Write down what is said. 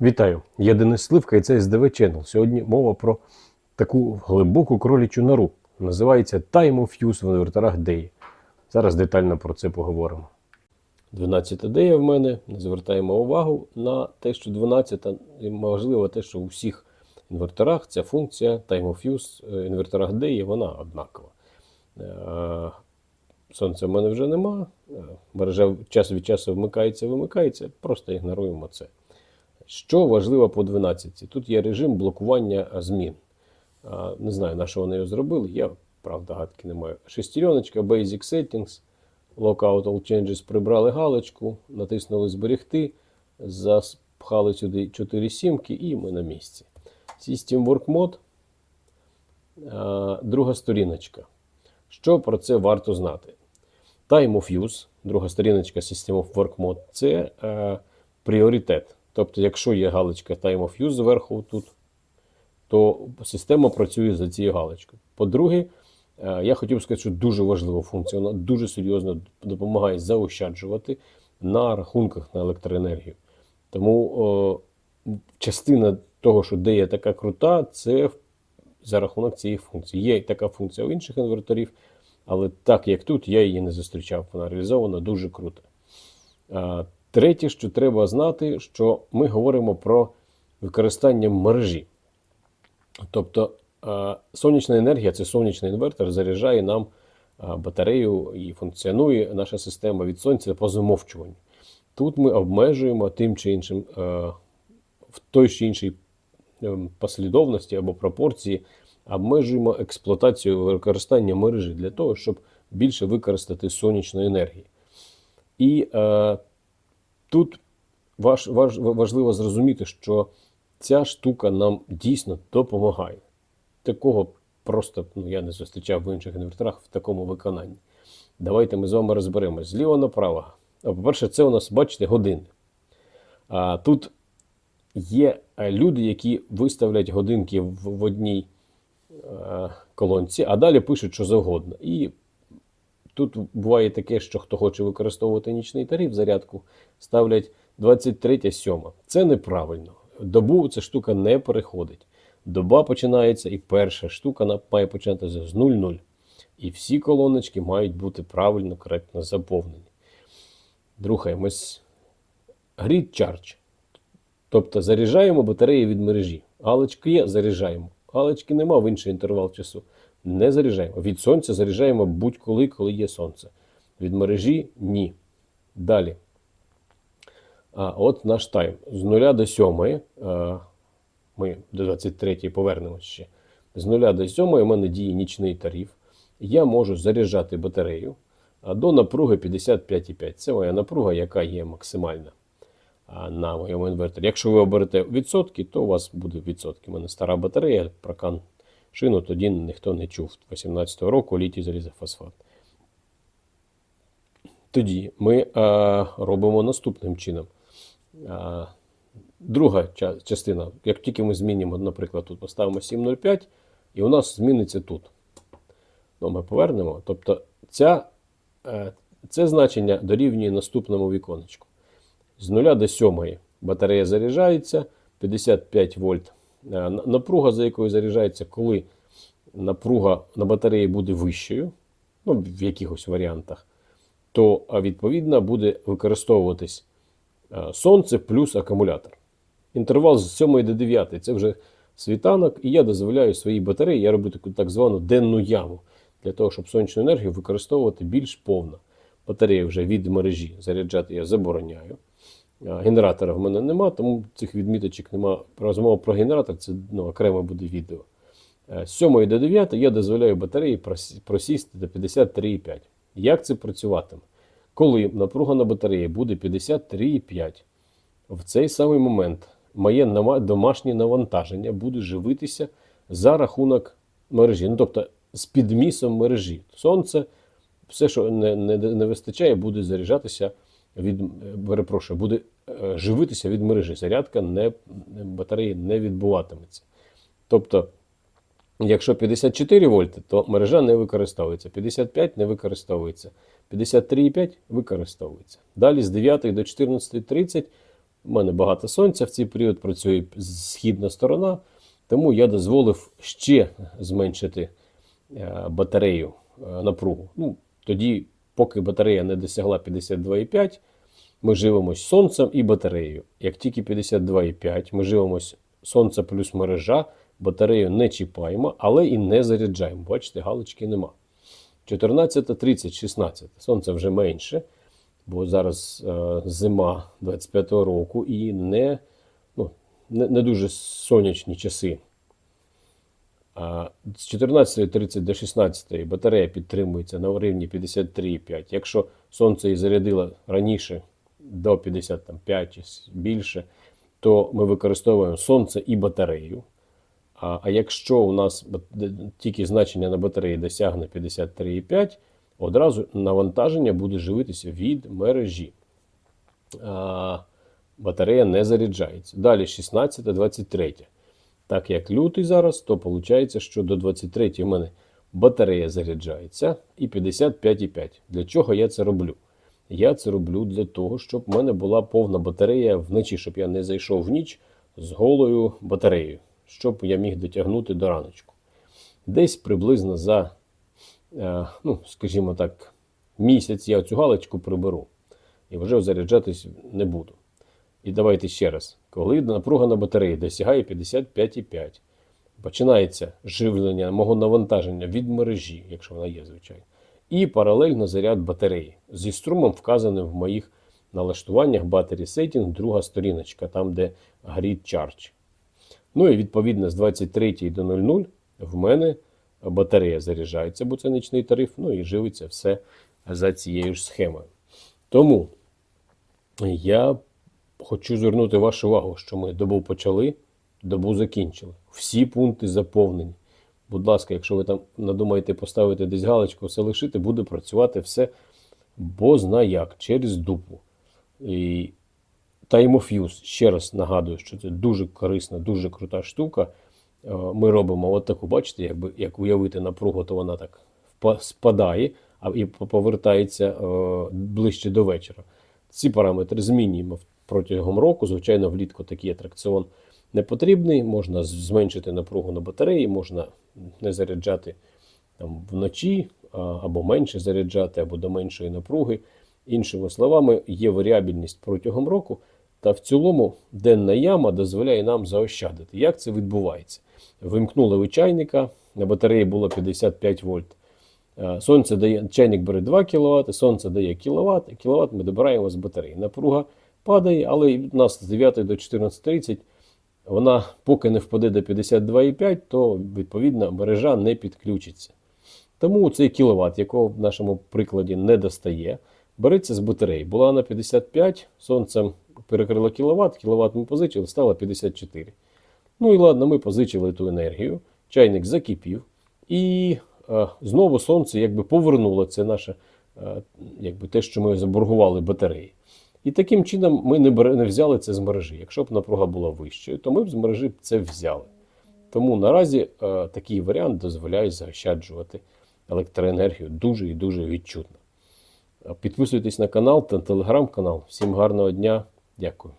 Вітаю! Я Денис Сливка і це СДВ Channel. Сьогодні мова про таку глибоку кролічу нору. Називається Time of Use в інверторах DEI. Зараз детально про це поговоримо. 12 DEI в мене. Звертаємо увагу на те, що 12 і можливо те, що у всіх інверторах ця функція Time of Use в інверторах DEI, вона однакова. Е, Сонця в мене вже нема. Е, Мережа час від часу вмикається, вимикається. Просто ігноруємо це. Що важливо по 12? Тут є режим блокування змін. Не знаю, на що вони його зробили. Я, правда, гадки не маю. Шестереночка, Basic Settings, Lockout All Changes прибрали галочку, натиснули зберегти, запхали сюди 4 сімки і ми на місці. System Work Mode. Друга сторіночка. Що про це варто знати? Time of Use, друга сторіночка System of Work Mode це е, пріоритет. Тобто, якщо є галочка Time of Use зверху тут, то система працює за цією галочкою. По-друге, е, я хотів сказати, що дуже важлива функція, вона дуже серйозно допомагає заощаджувати на рахунках на електроенергію. Тому о, частина того, що де є така крута, це за рахунок цієї функції. Є така функція у інших інверторів, але так як тут, я її не зустрічав. Вона реалізована дуже круто. Третє, що треба знати, що ми говоримо про використання мережі. Тобто е, сонячна енергія, це сонячний інвертор, заряджає нам е, батарею і функціонує наша система від сонця по замовчуванню. Тут ми обмежуємо тим чи іншим е, в той чи іншій послідовності або пропорції, обмежуємо експлуатацію використання мережі для того, щоб більше використати сонячної енергії. І Тут важ, важ, важливо зрозуміти, що ця штука нам дійсно допомагає. Такого просто ну, я не зустрічав в інших інверторах в такому виконанні. Давайте ми з вами розберемось зліва направо. По-перше, це у нас, бачите, години. А тут є люди, які виставлять годинки в, в одній а, колонці, а далі пишуть, що завгодно. І Тут буває таке, що хто хоче використовувати нічний тариф, зарядку ставлять 23 7. Це неправильно. Добу ця штука не переходить. Доба починається, і перша штука має починатися з 0,0. І всі колоночки мають бути правильно, коректно заповнені. Рухаємось. Grid Charge. Тобто заряджаємо батареї від мережі. Галочки є, заряджаємо. Галочки нема в інший інтервал часу не заряджаємо. Від сонця заряджаємо будь-коли, коли є сонце. Від мережі ні. Далі. А От наш тайм. З 0 до 7. Ми до 23 повернемося ще. З 0 до 7 у мене діє нічний тариф. Я можу заряджати батарею до напруги 55,5. Це моя напруга, яка є максимальна на моєму інверторі. Якщо ви оберете відсотки, то у вас буде відсотки. У мене стара батарея, прокан Шину тоді ніхто не чув 18-го року літій залізофосфат. Тоді ми а, робимо наступним чином. А, Друга частина, як тільки ми змінимо, наприклад, тут поставимо 7,05, і у нас зміниться тут. Ну, Ми повернемо. Тобто ця, е, це значення дорівнює наступному віконечку. З 0 до 7 батарея заряджається 55 вольт напруга, за якою заряджається, коли напруга на батареї буде вищою, ну, в якихось варіантах, то відповідно буде використовуватись е, сонце плюс акумулятор. Інтервал з 7 до 9 це вже світанок, і я дозволяю своїй батареї, я роблю таку так звану денну яму для того, щоб сонячну енергію використовувати більш повно. Батареї вже від мережі заряджати я забороняю. Генератора в мене нема, тому цих відміточок нема. Розмова про генератор це ну, окремо буде відео. Е, з 7 до 9 я дозволяю батареї просісти до 53,5. Як це працюватиме? Коли напруга на батареї буде 53,5, в цей самий момент моє домашнє навантаження буде живитися за рахунок мережі. Ну, тобто з підмісом мережі. Сонце, все, що не, не, не вистачає, буде заряджатися від перепрошую, буде е, живитися від мережі. Зарядка не, батареї не відбуватиметься. Тобто, якщо 54 вольти, то мережа не використовується. 55 не використовується. 53,5 використовується. Далі з 9 до 14.30 У мене багато сонця в цей період працює східна сторона, тому я дозволив ще зменшити е, батарею е, напругу. Ну, тоді, поки батарея не досягла 52,5, ми живемось сонцем і батареєю. Як тільки 52,5, ми живемось сонце плюс мережа, батарею не чіпаємо, але і не заряджаємо. Бачите, галочки нема. 14, 30, 16. Сонце вже менше, бо зараз е, зима 25-го року і не, ну, не, не дуже сонячні часи. З 14.30 до 16 батарея підтримується на рівні 53,5. Якщо сонце і зарядило раніше до 55 чи більше, то ми використовуємо сонце і батарею. А, а якщо у нас тільки значення на батареї досягне 53,5, одразу навантаження буде живитися від мережі. А, батарея не заряджається. Далі 16 23. Так як лютий зараз, то виходить, що до 23 в мене батарея заряджається і 55,5. Для чого я це роблю? Я це роблю для того, щоб в мене була повна батарея вночі, щоб я не зайшов в ніч з голою батареєю, щоб я міг дотягнути до раночку. Десь приблизно за, е, ну, скажімо так, місяць я цю галочку приберу і вже заряджатись не буду. І давайте ще раз. Коли напруга на батареї досягає 55,5, починається живлення мого навантаження від мережі, якщо вона є, звичайно, і паралельно заряд батареї зі струмом, вказаним в моїх налаштуваннях Battery Setting, друга сторіночка, там, де Grid Charge. Ну і відповідно з 23 до 00 в мене батарея заряджається, бо це нічний тариф, ну і живиться все за цією ж схемою. Тому я хочу звернути вашу увагу, що ми добу почали, добу закінчили. Всі пункти заповнені. Будь ласка, якщо ви там надумаєте поставити десь галочку, все лишити, буде працювати все бозна як через дупу. І Time of Use, ще раз нагадую, що це дуже корисна, дуже крута штука. Е, Ми робимо от таку, бачите, якби, як уявити напругу, то вона так спадає і повертається е, ближче до вечора. Ці параметри змінюємо протягом року. Звичайно, влітку такий атракціон не потрібний. Можна зменшити напругу на батареї, можна не заряджати там, вночі або менше заряджати, або до меншої напруги. Іншими словами, є варіабільність протягом року, та в цілому денна яма дозволяє нам заощадити. Як це відбувається? Вимкнули ви чайника, на батареї було 55 вольт. Е, Сонце дає, чайник бере 2 кВт, сонце дає кВт, кіловат ми добираємо з батареї. Напруга падає, але і у нас з 9 до 14.30 вона поки не впаде до 52,5, то відповідно мережа не підключиться. Тому цей кіловат, якого в нашому прикладі не достає, береться з батареї. Була на 55, сонцем перекрило кіловат, кіловат ми позичили, стало 54. Ну і ладно, ми позичили ту енергію, чайник закипів, і е, знову сонце якби повернуло це наше, е, якби те, що ми заборгували батареї. І таким чином ми не, не взяли це з мережі. Якщо б напруга була вищою, то ми б з мережі це взяли. Тому наразі е, такий варіант дозволяє заощаджувати електроенергію дуже і дуже відчутно. Е, Підписуйтесь на канал та телеграм-канал. Всім гарного дня. Дякую.